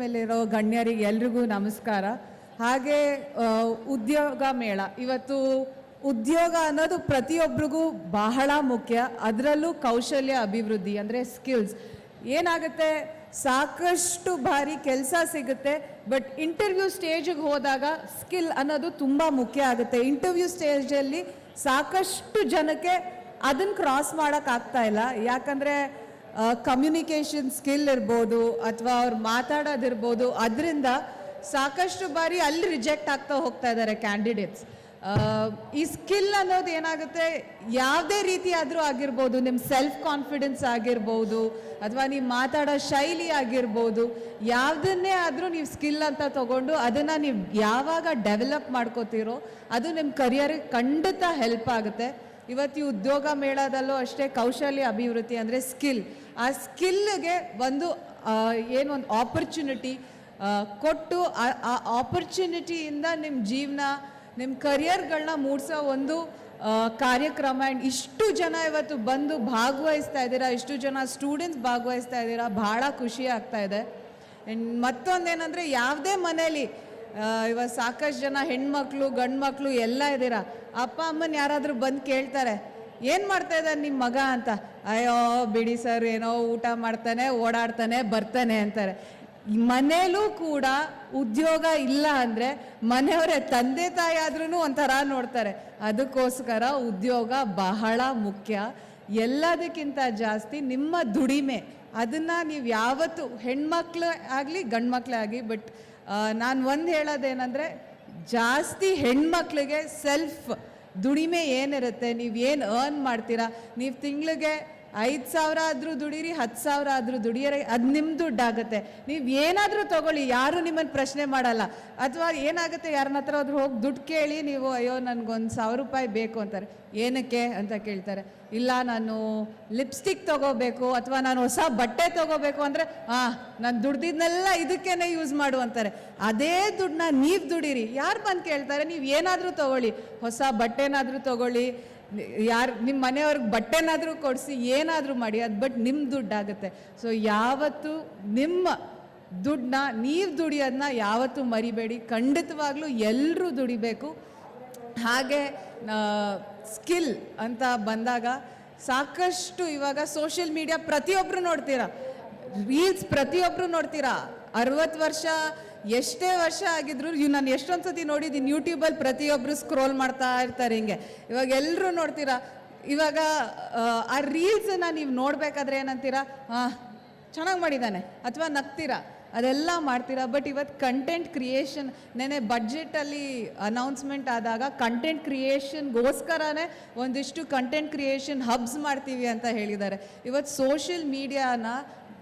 ಮೇಲಿರೋ ಗಣ್ಯರಿಗೆ ಎಲ್ರಿಗೂ ನಮಸ್ಕಾರ. ಹಾಗೆ ಉದ್ಯೋಗ ಮೇಳ. ಇವತ್ತು ಉದ್ಯೋಗ ಅನ್ನೋದು ಪ್ರತಿಯೊಬ್ಬರಿಗೂ ಬಹಳ ಮುಖ್ಯ. ಅದರಲ್ಲೂ ಕೌಶಲ್ಯ ಅಭಿವೃದ್ಧಿ, ಅಂದರೆ ಸ್ಕಿಲ್ಸ್ ಏನಾಗುತ್ತೆ? ಸಾಕಷ್ಟು ಬಾರಿ ಕೆಲಸ ಸಿಗುತ್ತೆ ಬಟ್ ಇಂಟರ್ವ್ಯೂ ಸ್ಟೇಜಿಗೆ ಹೋದಾಗ ಸ್ಕಿಲ್ ಅನ್ನೋದು ತುಂಬ ಮುಖ್ಯ ಆಗುತ್ತೆ. ಇಂಟರ್ವ್ಯೂ ಸ್ಟೇಜಲ್ಲಿ ಸಾಕಷ್ಟು ಜನಕ್ಕೆ ಅದನ್ನು ಕ್ರಾಸ್ ಮಾಡೋಕ್ಕಾಗ್ತಾ ಇಲ್ಲ. ಯಾಕಂದರೆ ಕಮ್ಯುನಿಕೇಷನ್ ಸ್ಕಿಲ್ ಇರ್ಬೋದು ಅಥವಾ ಅವ್ರು ಮಾತಾಡೋದಿರ್ಬೋದು, ಅದರಿಂದ ಸಾಕಷ್ಟು ಬಾರಿ ಅಲ್ಲಿ ರಿಜೆಕ್ಟ್ ಆಗ್ತಾ ಹೋಗ್ತಾ ಇದ್ದಾರೆ ಕ್ಯಾಂಡಿಡೇಟ್ಸ್ ಈ ಸ್ಕಿಲ್ ಅನ್ನೋದು ಏನಾಗುತ್ತೆ, ಯಾವುದೇ ರೀತಿ ಆದರೂ ಆಗಿರ್ಬೋದು ನಿಮ್ಮ ಸೆಲ್ಫ್ ಕಾನ್ಫಿಡೆನ್ಸ್ ಆಗಿರ್ಬೋದು, ಅಥವಾ ನೀವು ಮಾತಾಡೋ ಶೈಲಿ ಆಗಿರ್ಬೋದು, ಯಾವುದನ್ನೇ ಆದರೂ ನೀವು ಸ್ಕಿಲ್ ಅಂತ ತಗೊಂಡು ಅದನ್ನು ನೀವು ಯಾವಾಗ ಡೆವಲಪ್ ಮಾಡ್ಕೋತೀರೋ, ಅದು ನಿಮ್ಮ ಕರಿಯರಿಗೆ ಖಂಡಿತ ಹೆಲ್ಪ್ ಆಗುತ್ತೆ. ಇವತ್ತು ಉದ್ಯೋಗ ಮೇಳದಲ್ಲೂ ಅಷ್ಟೇ ಕೌಶಲ್ಯ ಅಭಿವೃದ್ಧಿ ಅಂದರೆ ಸ್ಕಿಲ್. ಆ ಸ್ಕಿಲ್ಗೆ ಒಂದು ಏನು ಒಂದು ಆಪರ್ಚುನಿಟಿ ಕೊಟ್ಟು ಆ- ಆಪರ್ಚುನಿಟಿಯಿಂದ ನಿಮ್ಮ ಜೀವನ ನಿಮ್ಮ ಕರಿಯರ್ಗಳನ್ನ ಮೂಡಿಸೋ ಒಂದು ಕಾರ್ಯಕ್ರಮ. ಆ್ಯಂಡ್ ಇಷ್ಟು ಜನ ಇವತ್ತು ಬಂದು ಭಾಗವಹಿಸ್ತಾ ಇದ್ದೀರಾ, ಇಷ್ಟು ಜನ ಸ್ಟೂಡೆಂಟ್ಸ್ ಭಾಗವಹಿಸ್ತಾ ಇದ್ದೀರಾ, ಭಾಳ ಖುಷಿ ಆಗ್ತಾ ಇದೆ. ಆ್ಯಂಡ್ ಮತ್ತೊಂದೇನಂದರೆ, ಯಾವುದೇ ಮನೇಲಿ ಇವಾಗ ಸಾಕಷ್ಟು ಜನ ಹೆಣ್ಮಕ್ಳು ಗಂಡು ಮಕ್ಕಳು ಎಲ್ಲ ಇದ್ದೀರಾ? ಅಪ್ಪ, ಅಮ್ಮನ ಯಾರಾದರೂ ಬಂದು ಕೇಳ್ತಾರೆ, ಏನು ಮಾಡ್ತಾ ಇದ್ದಾನೆ ನಿಮ್ಮ ಮಗ? ಅಂತ. ಅಯ್ಯೋ, ಬಿಡಿ ಸರ್, ಏನೋ ಊಟ ಮಾಡ್ತಾನೆ, ಓಡಾಡ್ತಾನೆ, ಬರ್ತಾನೆ, ಅಂತಾರೆ. ಮನೇಲೂ ಕೂಡ ಉದ್ಯೋಗ ಇಲ್ಲ ಅಂದರೆ ಮನೆಯವರೇ ತಂದೆ ತಾಯಿ ಆದ್ರೂ ಒಂಥರ ನೋಡ್ತಾರೆ. ಅದಕ್ಕೋಸ್ಕರ ಉದ್ಯೋಗ ಬಹಳ ಮುಖ್ಯ. ಎಲ್ಲದಕ್ಕಿಂತ ಜಾಸ್ತಿ ನಿಮ್ಮ ದುಡಿಮೆ. ಅದನ್ನು ನೀವು ಯಾವತ್ತು ಹೆಣ್ಮಕ್ಳು ಆಗಲಿ ಗಂಡ್ಮಕ್ಳೇ ಆಗಲಿ, ಬಟ್ ನಾನು ಒಂದು ಹೇಳೋದೇನೆಂದರೆ ಜಾಸ್ತಿ ಹೆಣ್ಮಕ್ಳಿಗೆ ಸೆಲ್ಫ್ ದುಡಿಮೆ ಏನಿರುತ್ತೆ ನೀವು ಏನು ಅರ್ನ್ ಮಾಡ್ತೀರಾ ನೀವು ತಿಂಗಳಿಗೆ ಐದು ಸಾವಿರ ಆದರೂ ದುಡೀರಿ, ಹತ್ತು ಸಾವಿರ ಆದರೂ ದುಡಿಯರೆ, ಅದು ನಿಮ್ಮ ದುಡ್ಡಾಗುತ್ತೆ. ನೀವು ಏನಾದರೂ ತಗೊಳ್ಳಿ, ಯಾರು ನಿಮ್ಮನ್ನು ಪ್ರಶ್ನೆ ಮಾಡಲ್ಲ. ಅಥವಾ ಏನಾಗುತ್ತೆ ಯಾರನ್ನ ಹತ್ರ ಆದರೂ ಹೋಗಿ ದುಡ್ಡು ಕೇಳಿ ನೀವು, ಅಯ್ಯೋ, ನನಗೊಂದು ಸಾವಿರ ರೂಪಾಯಿ ಬೇಕು ಅಂತಾರೆ. ಏನಕ್ಕೆ? ಅಂತ ಕೇಳ್ತಾರೆ. ಇಲ್ಲ, ನಾನು ಲಿಪ್ಸ್ಟಿಕ್ ತಗೋಬೇಕು, ಅಥವಾ ನಾನು ಹೊಸ ಬಟ್ಟೆ ತಗೋಬೇಕು ಅಂದರೆ ಹಾಂ ನಾನು ದುಡ್ದಿದ್ನೆಲ್ಲ ಇದಕ್ಕೇನೆ ಯೂಸ್ ಮಾಡು ಅಂತಾರೆ. ಅದೇ ದುಡ್ಡನ್ನ ನೀವು ದುಡೀರಿ. ಯಾರು ಬಂದು ಕೇಳ್ತಾರೆ, ನೀವು ಏನಾದರೂ ತಗೊಳ್ಳಿ, ಹೊಸ ಬಟ್ಟೆನಾದರೂ ತಗೊಳ್ಳಿ ಯಾರು ನಿಮ್ಮ ಮನೆಯವ್ರಿಗೆ ಬಟ್ಟೆನಾದರೂ ಕೊಡಿಸಿ, ಏನಾದರೂ ಮಾಡಿ, ಅದು ಬಟ್ ನಿಮ್ಮ ದುಡ್ಡಾಗುತ್ತೆ. ಸೊ ಯಾವತ್ತು ನಿಮ್ಮ ದುಡ್ಡನ್ನ, ನೀವು ದುಡಿಯೋದನ್ನ ಯಾವತ್ತೂ ಮರಿಬೇಡಿ. ಖಂಡಿತವಾಗ್ಲೂ ಎಲ್ಲರೂ ದುಡಿಬೇಕು. ಹಾಗೆ ಸ್ಕಿಲ್ ಅಂತ ಬಂದಾಗ ಸಾಕಷ್ಟು ಇವಾಗ ಸೋಷಿಯಲ್ ಮೀಡಿಯಾ ಪ್ರತಿಯೊಬ್ಬರು ನೋಡ್ತೀರಾ. ರೀಲ್ಸ್ ಪ್ರತಿಯೊಬ್ಬರು ನೋಡ್ತೀರಾ. ಅರವತ್ತು ವರ್ಷ ಎಷ್ಟೇ ವರ್ಷ ಆಗಿದ್ರು ಇವ್ ನಾನು ಎಷ್ಟೊಂದು ಸತಿ ನೋಡಿದ್ದೀನಿ ಯೂಟ್ಯೂಬಲ್ಲಿ ಪ್ರತಿಯೊಬ್ಬರು ಸ್ಕ್ರೋಲ್ ಮಾಡ್ತಾ ಇರ್ತಾರೆ ಹಿಂಗೆ. ಇವಾಗ ಎಲ್ಲರೂ ನೋಡ್ತೀರಾ? ಇವಾಗ ಆ, ರೀಲ್ಸನ್ನ ನೀವು ನೋಡಬೇಕಾದ್ರೆ ಏನಂತೀರಾ? ಚೆನ್ನಾಗಿ ಮಾಡಿದ್ದಾನೆ ಅಥವಾ ನಗ್ತೀರಾ? ಅದೆಲ್ಲ ಮಾಡ್ತೀರಾ? ಬಟ್ ಇವತ್ತು ಕಂಟೆಂಟ್ ಕ್ರಿಯೇಷನ್ ನೆನೆ ಬಡ್ಜೆಟಲ್ಲಿ ಅನೌನ್ಸ್ಮೆಂಟ್ ಆದಾಗ ಕಂಟೆಂಟ್ ಕ್ರಿಯೇಷನ್ಗೋಸ್ಕರನೇ ಒಂದಿಷ್ಟು ಕಂಟೆಂಟ್ ಕ್ರಿಯೇಷನ್ ಹಬ್ಸ್ ಮಾಡ್ತೀವಿ ಅಂತ ಹೇಳಿದ್ದಾರೆ. ಇವತ್ತು ಸೋಷಿಯಲ್ ಮೀಡಿಯಾನ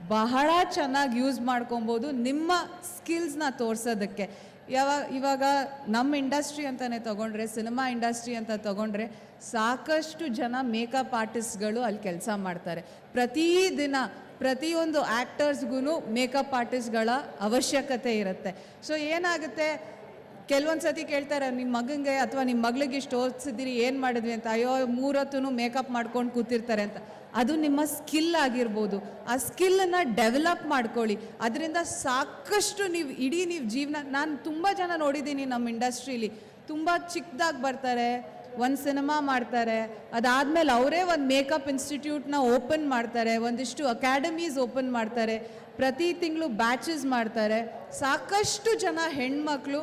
ಬಹಳ ಚೆನ್ನಾಗಿ ಯೂಸ್ ಮಾಡ್ಕೊಬೋದು ನಿಮ್ಮ ಸ್ಕಿಲ್ಸ್ನ ತೋರಿಸೋದಕ್ಕೆ. ಯಾವಾಗ ಇವಾಗ ನಮ್ಮ ಇಂಡಸ್ಟ್ರಿ ಅಂತಲೇ ತೊಗೊಂಡ್ರೆ ಸಿನಿಮಾ ಇಂಡಸ್ಟ್ರಿ ಅಂತ ತೊಗೊಂಡ್ರೆ ಸಾಕಷ್ಟು ಜನ ಮೇಕಪ್ ಆರ್ಟಿಸ್ಟ್ಗಳು ಅಲ್ಲಿ ಕೆಲಸ ಮಾಡ್ತಾರೆ. ಪ್ರತಿದಿನ ಪ್ರತಿಯೊಂದು ಆ್ಯಕ್ಟರ್ಸ್ಗೂ ಮೇಕಪ್ ಆರ್ಟಿಸ್ಟ್ಗಳ ಅವಶ್ಯಕತೆ ಇರುತ್ತೆ. ಸೊ ಏನಾಗುತ್ತೆ? ಕೆಲವೊಂದು ಸತಿ ಕೇಳ್ತಾರೆ ನಿಮ್ಮ ಮಗನಿಗೆ ಅಥವಾ ನಿಮ್ಮ ಮಗಳಿಗೆ ಇಷ್ಟು ಓದಿಸಿದ್ದೀರಿ, ಏನು ಮಾಡಿದ್ವಿ ಅಂತ, ಅಯ್ಯೋ ಮೂರೊತ್ತೂ ಮೇಕಪ್ ಮಾಡ್ಕೊಂಡು ಕೂತಿರ್ತಾರೆ ಅಂತ. ಅದು ನಿಮ್ಮ ಸ್ಕಿಲ್ ಆಗಿರ್ಬೋದು. ಆ ಸ್ಕಿಲ್ಲನ್ನು ಡೆವಲಪ್ ಮಾಡ್ಕೊಳ್ಳಿ. ಅದರಿಂದ ಸಾಕಷ್ಟು ನೀವು ಇಡೀ ನೀವು ಜೀವನ, ನಾನು ತುಂಬ ಜನ ನೋಡಿದ್ದೀನಿ ನಮ್ಮ ಇಂಡಸ್ಟ್ರೀಲಿ. ತುಂಬ ಚಿಕ್ಕದಾಗಿ ಬರ್ತಾರೆ, ಒಂದು ಸಿನಿಮಾ ಮಾಡ್ತಾರೆ, ಅದಾದಮೇಲೆ ಅವರೇ ಒಂದು ಮೇಕಪ್ ಇನ್ಸ್ಟಿಟ್ಯೂಟ್ನ ಓಪನ್ ಮಾಡ್ತಾರೆ, ಒಂದಿಷ್ಟು ಅಕಾಡೆಮೀಸ್ ಓಪನ್ ಮಾಡ್ತಾರೆ, ಪ್ರತಿ ತಿಂಗಳು ಬ್ಯಾಚಸ್ ಮಾಡ್ತಾರೆ. ಸಾಕಷ್ಟು ಜನ ಹೆಣ್ಮಕ್ಳು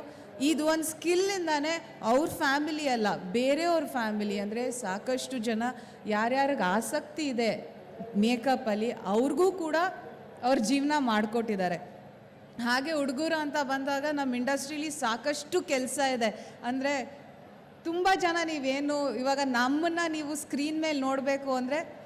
ಇದು ಒಂದು ಸ್ಕಿಲ್ಲಿಂದಾನೆ ಅವ್ರ ಫ್ಯಾಮಿಲಿ ಅಲ್ಲ ಬೇರೆಯವ್ರ ಫ್ಯಾಮಿಲಿ ಅಂದರೆ ಸಾಕಷ್ಟು ಜನ ಯಾರ್ಯಾರಿಗೆ ಆಸಕ್ತಿ ಇದೆ ಮೇಕಪ್ಪಲ್ಲಿ ಅವ್ರಿಗೂ ಕೂಡ ಅವ್ರ ಜೀವನ ಮಾಡಿಕೊಟ್ಟಿದ್ದಾರೆ. ಹಾಗೆ ಹುಡುಗರು ಅಂತ ಬಂದಾಗ ನಮ್ಮ ಇಂಡಸ್ಟ್ರೀಲಿ ಸಾಕಷ್ಟು ಕೆಲಸ ಇದೆ. ಅಂದರೆ ತುಂಬ ಜನ ನೀವೇನು ಇವಾಗ ನಮ್ಮನ್ನು ನೀವು ಸ್ಕ್ರೀನ್ ಮೇಲೆ ನೋಡಬೇಕು ಅಂದರೆ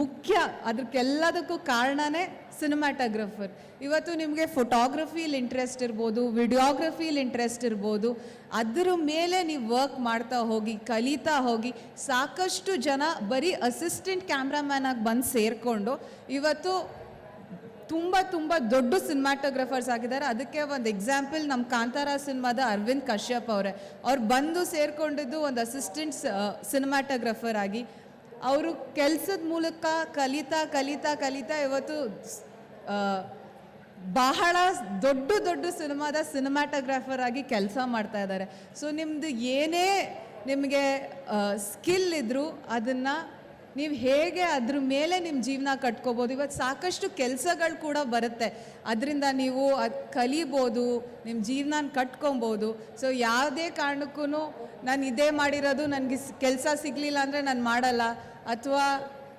ಮುಖ್ಯ ಅದಕ್ಕೆಲ್ಲದಕ್ಕೂ ಕಾರಣನೇ ಸಿನಿಮಾಟೋಗ್ರಫರ್ ಇವತ್ತು ನಿಮಗೆ ಫೋಟೋಗ್ರಫಿಲಿ ಇಂಟ್ರೆಸ್ಟ್ ಇರ್ಬೋದು ವಿಡಿಯೋಗ್ರಫಿಲಿ ಇಂಟ್ರೆಸ್ಟ್ ಇರ್ಬೋದು, ಅದರ ಮೇಲೆ ನೀವು ವರ್ಕ್ ಮಾಡ್ತಾ ಹೋಗಿ, ಕಲಿತಾ ಹೋಗಿ, ಸಾಕಷ್ಟು ಜನ ಬರೀ ಅಸಿಸ್ಟೆಂಟ್ ಕ್ಯಾಮ್ರಾಮ್ಯಾನ್ ಆಗಿ ಬಂದು ಸೇರಿಕೊಂಡು ಇವತ್ತು ತುಂಬ ತುಂಬ ದೊಡ್ಡ ಸಿನಿಮಾಟೋಗ್ರಫರ್ಸ್ ಆಗಿದ್ದಾರೆ. ಅದಕ್ಕೆ ಒಂದು ಎಕ್ಸಾಂಪಲ್ ನಮ್ಮ ಕಾಂತಾರ ಸಿನಿಮಾದ ಅರವಿಂದ್ ಕಶ್ಯಪ್ ಅವರೇ. ಅವ್ರು ಬಂದು ಸೇರಿಕೊಂಡಿದ್ದು ಒಂದು ಅಸಿಸ್ಟೆಂಟ್ ಸಿನಿಮಾಟೋಗ್ರಫರ್ ಆಗಿ. ಅವರು ಕೆಲಸದ ಮೂಲಕ ಕಲಿತಾ ಕಲಿತಾ ಕಲಿತಾ ಇವತ್ತು ಬಹಳ ದೊಡ್ಡ ದೊಡ್ಡ ಸಿನಿಮಾದ ಸಿನಿಮಾಟೋಗ್ರಾಫರ್ ಆಗಿ ಕೆಲಸ ಮಾಡ್ತಾ ಇದ್ದಾರೆ. ಸೊ ನಿಮ್ಮದು ಏನೇ ನಿಮಗೆ ಸ್ಕಿಲ್ ಇದ್ದರೂ ಅದನ್ನು ನೀವು ಹೇಗೆ ಅದ್ರ ಮೇಲೆ ನಿಮ್ಮ ಜೀವನ ಕಟ್ಕೋಬೋದು. ಇವತ್ತು ಸಾಕಷ್ಟು ಕೆಲಸಗಳು ಕೂಡ ಬರುತ್ತೆ. ಅದರಿಂದ ನೀವು ಅದು ಕಲಿಬೋದು ನಿಮ್ಮ ಜೀವನ ಕಟ್ಕೊಬೋದು. ಸೊ ಯಾವುದೇ ಕಾರಣಕ್ಕೂ ನಾನು ಇದೇ ಮಾಡಿರೋದು ನನಗೆ ಕೆಲಸ ಸಿಗಲಿಲ್ಲ ಅಂದರೆ ನಾನು ಮಾಡಲ್ಲ. ಅಥವಾ,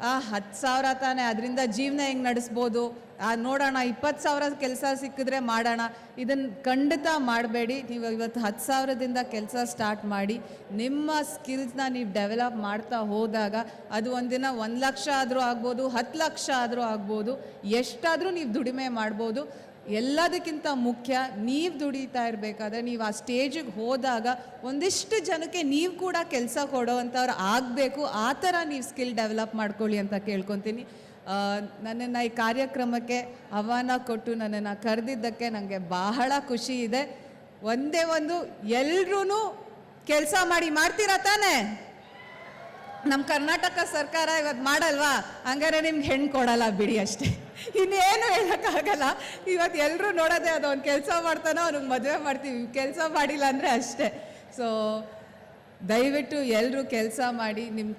ಆ ಹತ್ತು ಸಾವಿರ ತಾನೇ ಅದರಿಂದ ಜೀವನ ಹೆಂಗೆ ನಡೆಸ್ಬೋದು? ಆ ನೋಡೋಣ, ಇಪ್ಪತ್ತು ಸಾವಿರ ಕೆಲಸ ಸಿಕ್ಕಿದ್ರೆ ಮಾಡೋಣ. ಇದನ್ನು ಖಂಡಿತ ಮಾಡಬೇಡಿ. ನೀವು ಇವತ್ತು ಹತ್ತು ಸಾವಿರದಿಂದ ಕೆಲಸ ಸ್ಟಾರ್ಟ್ ಮಾಡಿ, ನಿಮ್ಮ ಸ್ಕಿಲ್ಸ್ನ ನೀವು ಡೆವಲಪ್ ಮಾಡ್ತಾ ಹೋದಾಗ ಅದು ಒಂದಿನ ಒಂದು ಲಕ್ಷ ಆದರೂ ಆಗ್ಬೋದು, ಹತ್ತು ಲಕ್ಷ ಆದರೂ ಆಗ್ಬೋದು, ಎಷ್ಟಾದರೂ ನೀವು ದುಡಿಮೆ ಮಾಡ್ಬೋದು. ಎಲ್ಲದಕ್ಕಿಂತ ಮುಖ್ಯ ನೀವು ದುಡಿತಾ ಇರಬೇಕಾದ್ರೆ ನೀವು ಆ ಸ್ಟೇಜಿಗೆ ಹೋದಾಗ ಒಂದಿಷ್ಟು ಜನಕ್ಕೆ ನೀವು ಕೂಡ ಕೆಲಸ ಕೊಡೋವಂಥವ್ರು ಆಗಬೇಕು. ಆ ಥರ ನೀವು ಸ್ಕಿಲ್ ಡೆವಲಪ್ ಮಾಡ್ಕೊಳ್ಳಿ ಅಂತ ಕೇಳ್ಕೊತೀನಿ. ನನ್ನನ್ನು ಈ ಕಾರ್ಯಕ್ರಮಕ್ಕೆ ಆಹ್ವಾನ ಕೊಟ್ಟು ನನ್ನನ್ನು ಕರೆದಿದ್ದಕ್ಕೆ ನನಗೆ ಬಹಳ ಖುಷಿ ಇದೆ. ಒಂದೇ ಒಂದು ಎಲ್ರೂ ಕೆಲಸ ಮಾಡಿ ಮಾಡ್ತೀರಾ ತಾನೇ? ನಮ್ಮ ಕರ್ನಾಟಕ ಸರ್ಕಾರ ಇವತ್ತು ಮಾಡಲ್ವಾ? ಹಂಗಾರೆ ನಿಮ್ಗೆ ಹೆಣ್ಣು ಕೊಡಲ್ಲ ಬಿಡಿ ಅಷ್ಟೇ. ಇನ್ನೇನು ಹೇಳೋಕ್ಕಾಗಲ್ಲ. ಇವತ್ತು ಎಲ್ಲರೂ ನೋಡೋದೇ ಅದು ಅವ್ನು ಕೆಲಸ ಮಾಡ್ತಾನೋ ಅವ್ನಿಗೆ ಮದುವೆ ಮಾಡ್ತೀವಿ. ಕೆಲಸ ಮಾಡಿಲ್ಲ ಅಂದರೆ ಅಷ್ಟೇ. ಸೊ ದಯವಿಟ್ಟು ಎಲ್ಲರೂ ಕೆಲಸ ಮಾಡಿ ನಿಮ್ಮ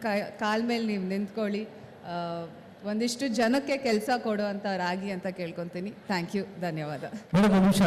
ಕಾಲ ಮೇಲೆ ನೀವು ನಿಂತ್ಕೊಳ್ಳಿ. ಒಂದಿಷ್ಟು ಜನಕ್ಕೆ ಕೆಲಸ ಕೊಡುವಂಥವ್ರಾಗಿ ಅಂತ ಕೇಳ್ಕೊತೀನಿ. ಥ್ಯಾಂಕ್ ಯು ಧನ್ಯವಾದ. ಒಂದು ನಿಮಿಷ